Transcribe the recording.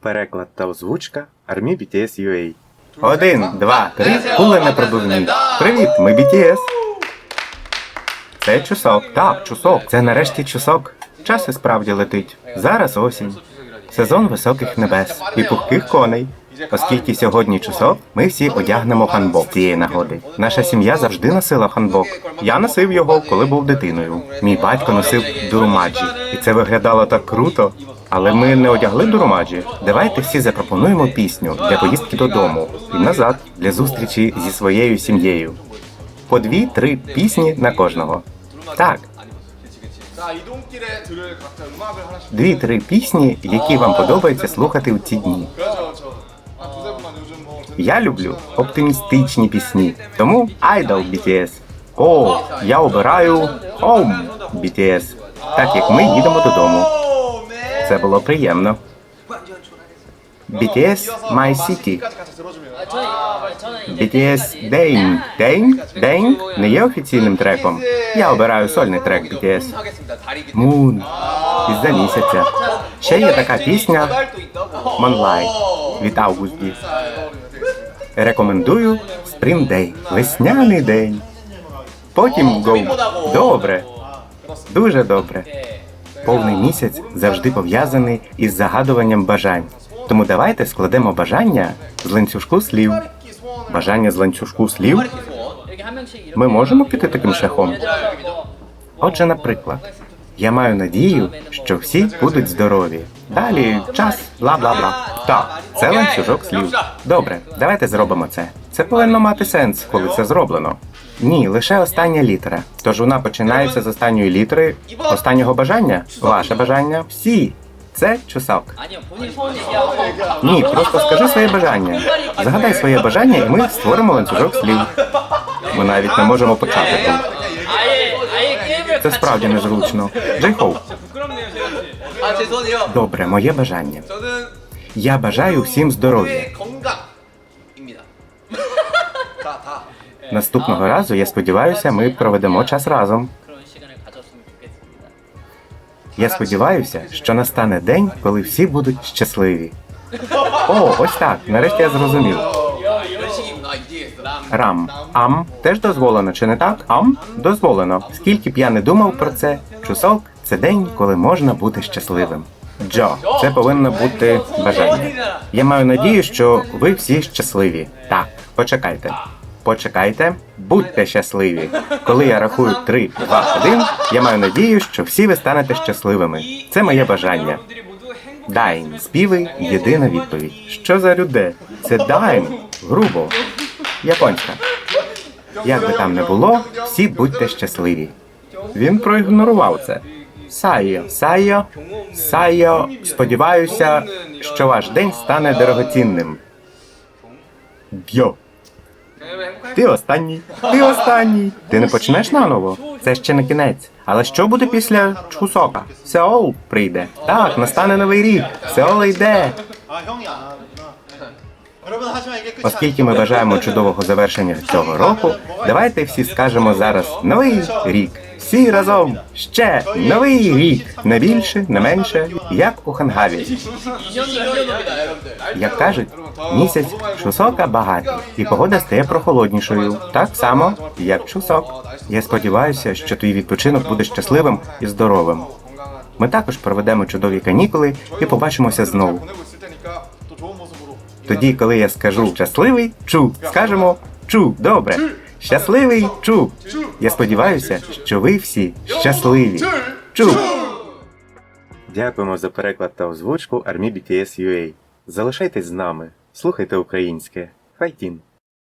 Переклад та озвучка Армі BTS UA. Один, два, три, кули непробивні. Привіт, ми BTS. Це чусок. Так, чусок. Це нарешті чусок. Час і справді летить. Зараз осінь. Сезон високих небес і пухких коней. Оскільки сьогодні чусок, ми всі одягнемо ханбок цієї нагоди. Наша сім'я завжди носила ханбок. Я носив його, коли був дитиною. Мій батько носив дурумаджі, і це виглядало так круто. Але ми не одягли дуромаджі. Давайте всі запропонуємо пісню для поїздки додому і назад для зустрічі зі своєю сім'єю. По дві-три пісні на кожного. Так. Дві-три пісні, які вам подобається слухати в ці дні. Я люблю оптимістичні пісні. Тому Idol BTS. О, я обираю Home BTS, так як ми їдемо додому. Це було приємно. BTS My City. BTS Dane. Dane? Dane не є офіційним треком. Я обираю сольний трек BTS. Moon. Із-за місяця. Ще є така пісня Moonlight від Августі. Рекомендую Spring Day. Весняний день. Потім Go. Добре. Дуже добре. Повний місяць завжди пов'язаний із загадуванням бажань. Тому давайте складемо бажання з ланцюжку слів. Бажання з ланцюжку слів. Ми можемо піти таким шляхом. Отже, наприклад, я маю надію, що всі будуть здорові. Далі час, бла бла бла. Так, це ланцюжок слів. Добре, давайте зробимо це. Це повинно мати сенс, коли це зроблено. Ні, лише остання літера. Тож вона починається з останньої літери останнього бажання. Ваше бажання. Всі. Це чусак. Ні, просто скажи своє бажання. Загадай своє бажання, і ми створимо ланцюжок слів. Ми навіть не можемо почати. Це справді незручно. Джейхоу. Добре, моє бажання. Я бажаю всім здоров'я. Наступного разу я сподіваюся, ми проведемо час разом. Я сподіваюся, що настане день, коли всі будуть щасливі. О, ось так. Нарешті я зрозумів. Рам ам теж дозволено, чи не так? Ам дозволено. Скільки б я не думав про це, чусок це день, коли можна бути щасливим. Джо, це повинно бути бажання. Я маю надію, що ви всі щасливі. Так, почекайте. Почекайте, будьте щасливі. Коли я рахую 3, 2, 1, я маю надію, що всі ви станете щасливими. Це моє бажання. Дайн, співи, єдина відповідь. Що за люде? Це дайн. Грубо. Японська. Як би там не було, всі будьте щасливі. Він проігнорував це. Сайо, Сайо, Сайо, сподіваюся, що ваш день стане дорогоцінним. Б'йо. Ти останній. Ти останній. Ти не почнеш наново. Це ще не кінець. Але що буде після Чхусока? Сеол прийде. Так, настане новий рік. Сеол йде. Оскільки ми бажаємо чудового завершення цього року, давайте всі скажемо зараз новий рік. Всі разом ще новий рік не більше, не менше, як у хангаві. Як кажуть, місяць чусока багатий, і погода стає прохолоднішою, так само як чусок. Я сподіваюся, що твій відпочинок буде щасливим і здоровим. Ми також проведемо чудові канікули і побачимося знову. Тоді, коли я скажу щасливий, чу, скажемо чу, добре. Щасливий чу. Я сподіваюся, що ви всі щасливі. Чу. Дякуємо за переклад та озвучку Армі BTS UA. Залишайтесь з нами, слухайте українське. Файтін.